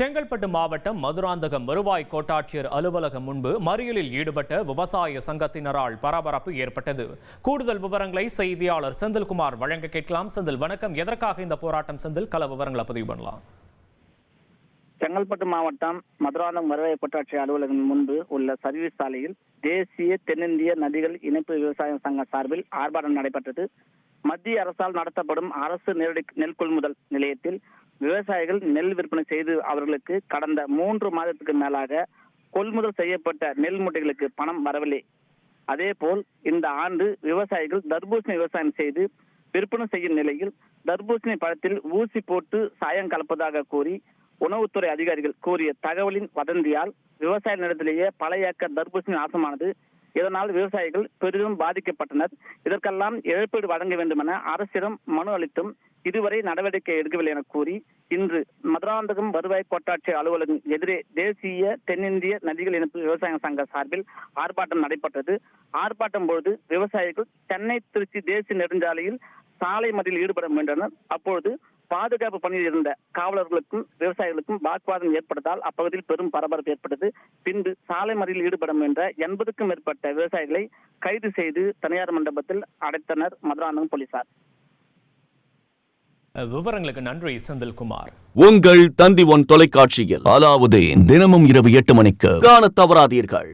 செங்கல்பட்டு மாவட்டம் மதுராந்தகம் வருவாய் கோட்டாட்சியர் அலுவலகம் முன்பு மறியலில் ஈடுபட்ட விவசாய சங்கத்தினரால் பரபரப்பு ஏற்பட்டது. கூடுதல் விவரங்களை செய்தியாளர் செந்தில்குமார் வழங்க கேட்கலாம். செந்தில் வணக்கம். எதற்காக இந்த போராட்டம் செந்தில்? கள விவரங்களை பதிவு பண்ணலாம். செங்கல்பட்டு மாவட்டம் மதுராந்தகம் வருவாய் கோட்டாட்சியர் அலுவலகம் முன்பு உள்ள சர்வீஸ் சாலையில் தேசிய தென்னிந்திய நதிகள் இணைப்பு விவசாய சங்க சார்பில் ஆர்ப்பாட்டம் நடைபெற்றது. மத்திய அரசால் நடத்தப்படும் அரசு நேரடி நெல் கொள்முதல் நிலையத்தில் விவசாயிகள் நெல் விற்பனை செய்து அவர்களுக்கு கடந்த மூன்று மாதத்துக்கு மேலாக கொள்முதல் செய்யப்பட்ட நெல் மூட்டைகளுக்கு பணம் வரவில்லை. அதேபோல் இந்த ஆண்டு விவசாயிகள் தர்பூசணி விவசாயம் செய்து விற்பனை செய்யும் நிலையில் தர்பூசணி பழத்தில் ஊசி போட்டு சாயம் கலப்பதாக கூறி உணவுத்துறை அதிகாரிகள் கூறிய தகவலின் வதந்தியால் விவசாய நிலத்திலேயே பல ஏக்கர் தர்பூசணி நாசமானது இதனால் விவசாயிகள் பெரிதும் பாதிக்கப்பட்டனர். இதற்கெல்லாம் இழப்பீடு வழங்க வேண்டும் என அரசிடம் மனு அளித்தும் இதுவரை நடவடிக்கை எடுக்கவில்லை என கூறி இன்று மதுராந்தகம் வருவாய் கோட்டாட்சி அலுவலகம் எதிரே தேசிய தென்னிந்திய நதிகள் இணைப்பு விவசாய சங்க சார்பில் ஆர்ப்பாட்டம் நடைபெற்றது. ஆர்ப்பாட்டம் பொழுது விவசாயிகள் சென்னை திருச்சி தேசிய நெடுஞ்சாலையில் சாலை மறியலில் ஈடுபட முயன்றனர். அப்பொழுது பாதுகாப்பு பணியில் இருந்த காவலர்களுக்கும் விவசாயிகளுக்கும் வாக்குவாதம் ஏற்பட்டதால் அப்பகுதியில் பெரும் பரபரப்பு ஏற்பட்டது. பின்பு சாலை மறியலில் ஈடுபட முயன்ற எண்பதுக்கும் மேற்பட்ட விவசாயிகளை கைது செய்து தனியார் மண்டபத்தில் அடைத்தனர் மதுராந்தகம் போலீசார். விவரங்களுக்கு நன்றி செந்தில்குமார். உங்கள் தந்தி ஒன் தொலைக்காட்சியில் அலாவுதீன் தினமும் இரவு எட்டு மணிக்கு காணத் தவறாதீர்கள்.